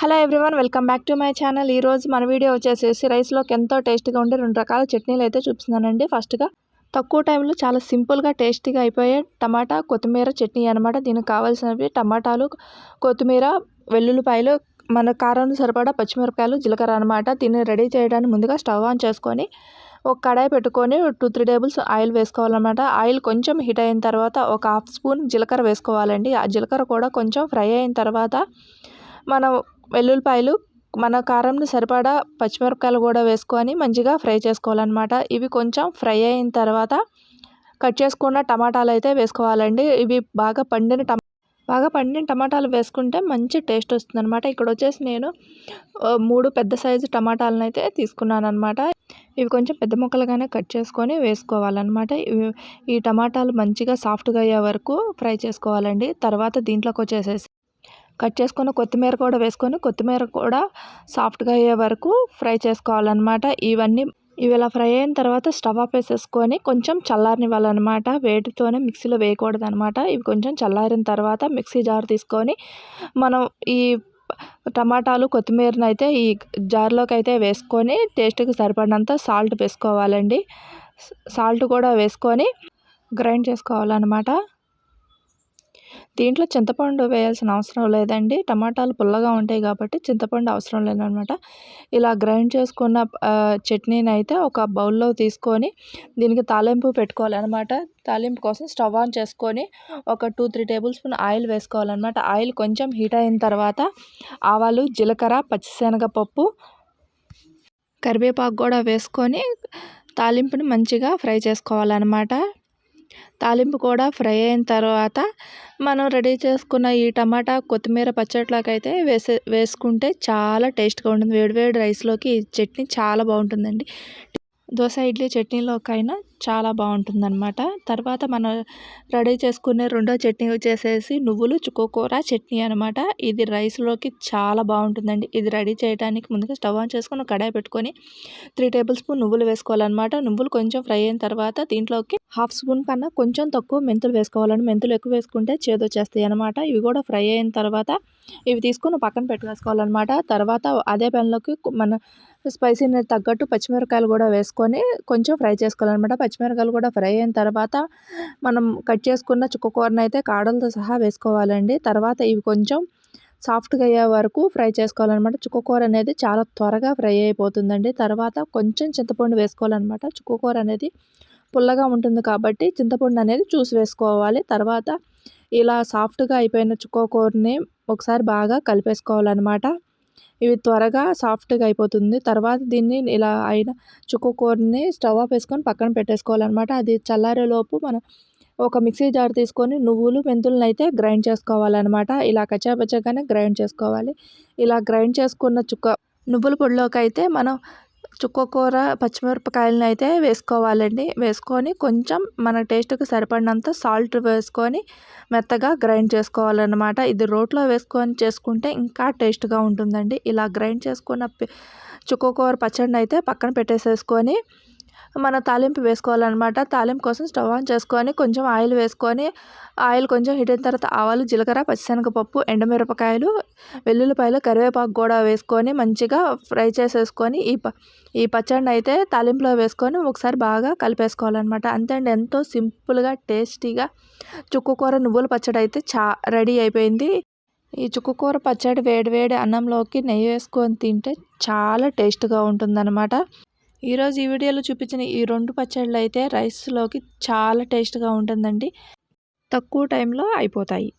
Hello everyone welcome back to my channel. ఈరోజు మన video వచ్చేసేసి రైస్లోకి ఎంతో టేస్ట్గా ఉండే రెండు రకాల చట్నీలు అయితే చూపిస్తున్నానండి. ఫస్ట్గా తక్కువ టైంలో చాలా సింపుల్గా టేస్టీగా అయిపోయే టమాటా కొత్తిమీర చట్నీ అనమాట దీనికి కావాల్సినవి టమాటాలు కొత్తిమీర వెల్లుల్లిపాయలు మన కారం సరిపడా పచ్చిమిరపకాయలు జీలకర్ర అనమాట దీన్ని రెడీ చేయడానికి ముందుగా స్టవ్ ఆన్ చేసుకొని ఒక కడాయి పెట్టుకొని టూ త్రీ టేబుల్స్ ఆయిల్ వేసుకోవాలన్నమాట. ఆయిల్ కొంచెం హీట్ అయిన తర్వాత ఒక హాఫ్ స్పూన్ జీలకర్ర వేసుకోవాలండి. ఆ జీలకర్ర కూడా కొంచెం ఫ్రై అయిన తర్వాత మనం వెల్లుల్లిపాయలు మన కారంని సరిపడా పచ్చిమిరపకాయలు కూడా వేసుకొని మంచిగా ఫ్రై చేసుకోవాలన్నమాట. ఇవి కొంచెం ఫ్రై అయిన తర్వాత కట్ చేసుకున్న టమాటాలు అయితే వేసుకోవాలండి. ఇవి బాగా పండిన టమా బాగా పండిన టమాటాలు వేసుకుంటే మంచి టేస్ట్ వస్తుంది అనమాట ఇక్కడ వచ్చేసి నేను మూడు పెద్ద సైజు టమాటాలను అయితే తీసుకున్నాను అనమాట ఇవి కొంచెం పెద్ద ముక్కలుగానే కట్ చేసుకొని వేసుకోవాలన్నమాట. ఈ టమాటాలు మంచిగా సాఫ్ట్గా అయ్యే వరకు ఫ్రై చేసుకోవాలండి. తర్వాత దీంట్లోకి వచ్చేసేసి కట్ చేసుకున్న కొత్తిమీర కూడా వేసుకొని కొత్తిమీర కూడా సాఫ్ట్గా అయ్యే వరకు ఫ్రై చేసుకోవాలన్నమాట. ఇవన్నీ ఇవి ఇలా ఫ్రై అయిన తర్వాత స్టవ్ ఆఫ్ వేసేసుకొని కొంచెం చల్లారనివ్వాలన్నమాట. వేటితోనే మిక్సీలో వేయకూడదు అనమాట ఇవి కొంచెం చల్లారిన తర్వాత మిక్సీ జార్ తీసుకొని మనం ఈ టమాటాలు కొత్తిమీరని అయితే ఈ జార్లోకి అయితే వేసుకొని టేస్ట్కి సరిపడినంత సాల్ట్ వేసుకోవాలండి. సాల్ట్ కూడా వేసుకొని గ్రైండ్ చేసుకోవాలన్నమాట. దీంట్లో చింతపండు వేయాల్సిన అవసరం లేదండి. టమాటాలు పుల్లగా ఉంటాయి కాబట్టి చింతపండు అవసరం లేదనమాట. ఇలా గ్రైండ్ చేసుకున్న చట్నీని అయితే ఒక బౌల్లో తీసుకొని దీనికి తాలింపు పెట్టుకోవాలన్నమాట తాలింపు కోసం స్టవ్ ఆన్ చేసుకొని ఒక two three tablespoon oil వేసుకోవాలన్నమాట ఆయిల్ కొంచెం హీట్ అయిన తర్వాత ఆవాలు జీలకర్ర పచ్చిశనగపప్పు కరివేపాకు కూడా వేసుకొని తాలింపుని మంచిగా ఫ్రై చేసుకోవాలన్నమాట తాలింపు కూడా ఫ్రై అయిన తర్వాత మనం రెడీ చేసుకున్న ఈ టమాటా కొత్తిమీర పచ్చట్లోకి వేసే వేసుకుంటే చాలా టేస్ట్గా ఉంటుంది. వేడివేడి రైస్లోకి ఈ చట్నీ చాలా బాగుంటుందండి. దోశ ఇడ్లీ చట్నీలోకైనా చాలా బాగుంటుందన్నమాట. తర్వాత మనం రెడీ చేసుకునే రెండో చట్నీ వచ్చేసేసి నువ్వులు చుక్కకూర చట్నీ అనమాట ఇది రైస్లోకి చాలా బాగుంటుందండి. ఇది రెడీ చేయడానికి ముందుగా స్టవ్ ఆన్ చేసుకొని కడాయి పెట్టుకొని త్రీ టేబుల్ స్పూన్ నువ్వులు వేసుకోవాలన్నమాట. నువ్వులు కొంచెం ఫ్రై అయిన తర్వాత దీంట్లోకి హాఫ్ స్పూన్ కన్నా కొంచెం తక్కువ మెంతులు వేసుకోవాలండి. మెంతులు ఎక్కువ వేసుకుంటే చేదు వచ్చేస్తాయి అనమాట ఇవి కూడా ఫ్రై అయిన తర్వాత ఇవి తీసుకొని పక్కన పెట్టుకోవాలన్నమాట తర్వాత అదే పెన్లోకి మన స్పైసీని తగ్గట్టు పచ్చిమిరకాయలు కూడా వేసుకొని కొంచెం ఫ్రై చేసుకోవాలన్నమాట. పచ్చిమిరకాయలు కూడా ఫ్రై అయిన తర్వాత మనం కట్ చేసుకున్న చుక్కకూరని అయితే కాడలతో సహా వేసుకోవాలండి. తర్వాత ఇవి కొంచెం సాఫ్ట్గా అయ్యే వరకు ఫ్రై చేసుకోవాలన్నమాట. చుక్కకూర అనేది చాలా త్వరగా ఫ్రై అయిపోతుందండి. తర్వాత కొంచెం చింతపండు వేసుకోవాలన్నమాట. చుక్కకూర అనేది పుల్లగా ఉంటుంది కాబట్టి చింతపండు అనేది చూసి వేసుకోవాలి. తర్వాత ఇలా సాఫ్ట్గా అయిపోయిన చుక్కకూరని ఒకసారి బాగా కలిపేసుకోవాలన్నమాట. ఇవి త్వరగా సాఫ్ట్గా అయిపోతుంది. తర్వాత దీన్ని ఇలా అయిన చుక్కకూరని స్టవ్ ఆఫ్ వేసుకొని పక్కన పెట్టేసుకోవాలన్నమాట. అది చల్లారేలోపు మనం ఒక మిక్సీ జార్ తీసుకొని నువ్వులు మెంతులను అయితే గ్రైండ్ చేసుకోవాలన్నమాట. ఇలా కచ్చాపచ్చగానే గ్రైండ్ చేసుకోవాలి. ఇలా గ్రైండ్ చేసుకున్న చుక్క నువ్వుల పొడిలోకి అయితే మనం చుక్కకూర పచ్చిమిరపకాయలను అయితే వేసుకోవాలండి. వేసుకొని కొంచెం మన టేస్ట్కి సరిపడినంత సాల్ట్ వేసుకొని మెత్తగా గ్రైండ్ చేసుకోవాలన్నమాట. ఇది రోట్లో వేసుకొని చేసుకుంటే ఇంకా టేస్ట్గా ఉంటుందండి. ఇలా గ్రైండ్ చేసుకున్న చుక్కకూర పచ్చడిని అయితే పక్కన పెట్టేసేసుకొని మన తాలింపు వేసుకోవాలన్నమాట. తాలింపు కోసం స్టవ్ ఆన్ చేసుకొని కొంచెం ఆయిల్ వేసుకొని ఆయిల్ కొంచెం హీట్ అయిన తర్వాత ఆవాలు జీలకర్ర పచ్చిశనగపప్పు ఎండుమిరపకాయలు వెల్లుల్లిపాయలు కరివేపాకు కూడా వేసుకొని మంచిగా ఫ్రై చేసేసుకొని ఈ ప ఈ పచ్చడిని అయితే తాలింపులో వేసుకొని ఒకసారి బాగా కలిపేసుకోవాలన్నమాట. అంతే అండి ఎంతో సింపుల్గా టేస్టీగా చుక్కుకూర నువ్వుల పచ్చడి అయితే చా రెడీ అయిపోయింది. ఈ చుక్కుకూర పచ్చడి వేడి వేడి అన్నంలోకి నెయ్యి వేసుకొని తింటే చాలా టేస్ట్గా ఉంటుందన్నమాట. ఈరోజు ఈ వీడియోలో చూపించిన ఈ రెండు పచ్చళ్ళు అయితే రైస్లోకి చాలా టేస్ట్గా ఉంటుందండి. తక్కువ టైంలో అయిపోతాయి.